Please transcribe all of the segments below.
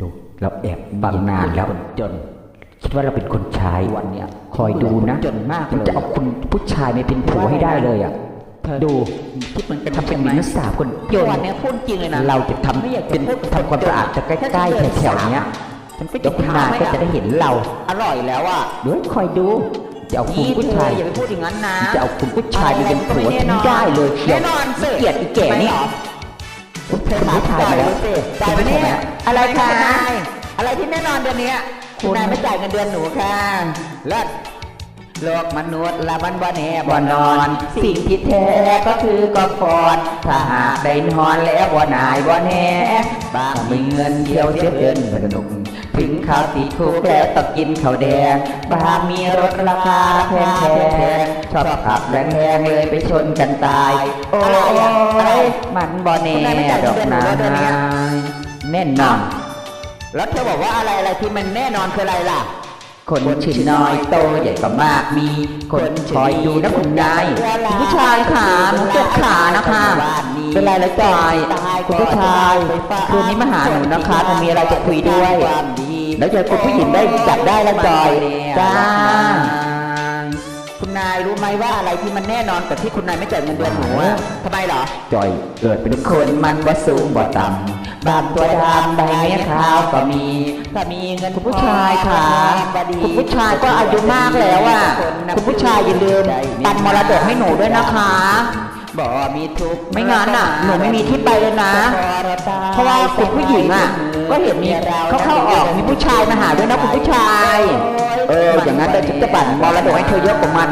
ดูเราแอบบังนานแล้วจน คิดว่าเราเป็นคนชายวันเนี้ยคอยดูนะจนมากฉันเลยจะเอาคุณผู้ชายมาเป็นผัวให้ได้เลยอะเธอดูคิดเหมือนกันทำเป็นใช่ไหมมิตรสาวคนจนวันเนี้ยพูดจริงเลยนะเราจะทำไม่อยากจะเป็นพูดทำความสะอาดจะใกล้ๆแถวๆเนี้ยฉันก็เดี๋จะยวคุณนายก็จะได้เห็นเรา อร่อยแล้วอะเดี๋ยวคอยดูจะเอาคุณผู้ชายนี่เธออย่าไปพูดอย่างนั้นนะจะเอาคุณผู้ชายมาเป็นผัวฉันได้เลยเชียวแน่นอนสิเกลียดอีแก่นี่ คุณคุณผู้ชายมาแล้วจ่ายมาเนี่ยอะไรคะอะไรที่แน่นอนเดือนนี้คุณนายไม่จ่ายเงินเดือนหนูค่ะเลิศโลกมนุษย์ละบันบ่แน่บ่นอน สิ่งที่แท้ก็คือกอฟอนถ้าหากได้นอนแล้วบ่นายบ่แน่บางมีเงินเที่ยวเสียเงินสนุก ข้าวติดคุกแล้วต้องกินข้าวแดงบางมีรถราคาแพงแพงชอบขับแรงแรงเลยไปชนกันตาย โอ้อะไรอะอะไรยมันบ่แน่ดอกนาแนนแน่นอนแล้วเธอบอกว่าอะไรอะไรที่มันแน่นอนคืออะไรล่ะ คนชื่อน้อยโตใหญ่ก็มากมี คนคอยดูนะคุณนายคุณผู้ชายขาหนูเจ็บขานะคะเป็นไรแล้วจอยคุณผู้ชายคืนนี้มาหาหนูนะคะถ้ามีอะไรจะคุยด้วย แล้วเจอคุณผู้หญิงได้จับได้แล้วจอยจ้าคุณนายรู้ไหมว่าอะไรที่มันแน่นอนกับที่คุณนายไม่จ่ายเงินเดือนหนูอะทำไมเหรอจอยเกิดเป็นคนมันว่าสูงบ่ต่ำ บางตัวดำใบเมียขาวก็มีถ้ามีเงินคุณผู้ชายค่ะคุณผู้ชายก็อายุมากแล้วอะคุณผู้ชายอย่าลืมปันมรดกให้หนูด้วยนะคะบ่มีทุกข์ไม่งั้นน่ะหนูไม่มีที่ไปเลยนะ เพราะว่าคุณผู้หญิงอะ ก็เห็นมีเขาเข้าออกมีผู้ชายมาหาด้วยนะคุณผู้ชาย เออ อย่างนั้นเดี๋ยวฉันจะปั่นมรดกให้เธอเยอะกว่ามัน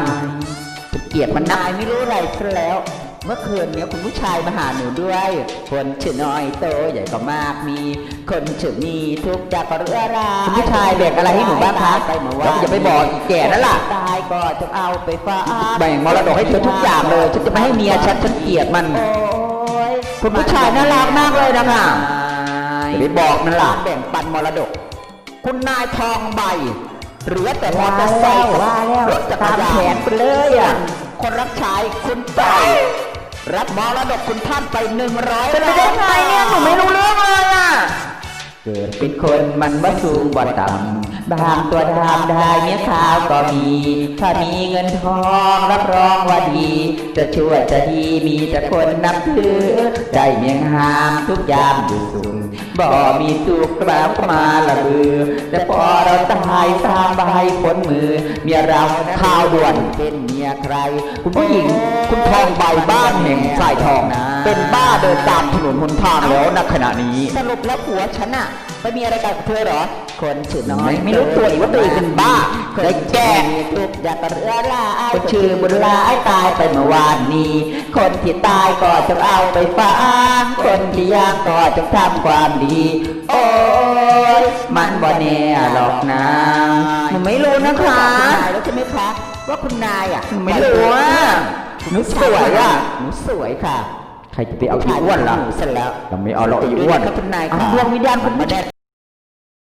ฉันเกลียดมันนักนายไม่รู้อะไรซะแล้ว เมื่อคืนเนี้ยคุณผู้ชายมาหาหนูด้วย คนชื่อน้อยโตใหญ่ก็มากมี คนชื่อมีทุกข์จากก็เรือราคุณผู้ชายแบ่งอะไรให้หนูบ้างคะไปเมื่อวาแล้วอย่าไปบอกอีแก่นั่นล่ะตายก็จะเอาไปฝากแบ่งมรดกให้เธอทุกอย่างเลยฉันจะไม่ให้เมียฉันฉันเกลียดมันโอ้ยคุณผู้ชายน่ารักมากเลยนะคะอย่าไปบอกนั่นล่ะแบ่งปันมรดก คุณนายทองใบเหลือแต่มอเตอร์ไซค์ว่าแล้วรถจักรยานตามแผนไปเลยอะคนรับใช้คุณจ่าย รับมรดกคุณท่านไปหนึ่งร้อยเป็นไปได้ไงเนี่ยหนูไม่รู้เรื่องเลยอะ เกิดเป็นคนมันว่าสูงบ่ต่ำบางตัวดำได้เมียขาวก็มี ถ้ามีเงินทองรับรองว่าดี จะช่วยจะดีมีแต่คนนับถือได้เมียงหามทุกยามอยู่สูงบ่มีสุขกล่าวก็มาละเบือแต่พอเราตายสร้างใบพ้นมือ เมียเรา ข้าวด่วนเป็นเมียใคร คุณผู้หญิงคุณทองใบบ้านแห่งสายทองเป็นบ้าเดินตามถนนหนทางแล้วณขณะนี้สรุปแล้วผัวฉันอะไปมีอะไรกับเธอเหรอ คนชื่อน้อยไม่ไม่รู้ตัวอีกว่าตัวเองเป็นบ้าคนได้แก่มีทุกข์อยากกระเรือลาคนชื่อบุญหลายตายไปเมื่อวานนี้ คนที่ตายก็จะเอาไปฟ้าคนที่ยากก็จะทำความดี โอ้ย มันบ่แน่หรอกนะหนูไม่รู้นะคะณนายแล้วใช่ไหมคะว่าคุณนายอะหนูไม่รู้อะหนูสวยอะหนูสวยค่ะ ใครจะไปเอาอีอ้วนล่ะหนูเสร็จแล้วเราไม่เอาเราอีอ้วนครับคุณนายเอาค่ะดวงวิญญาณคุณผู้ชาย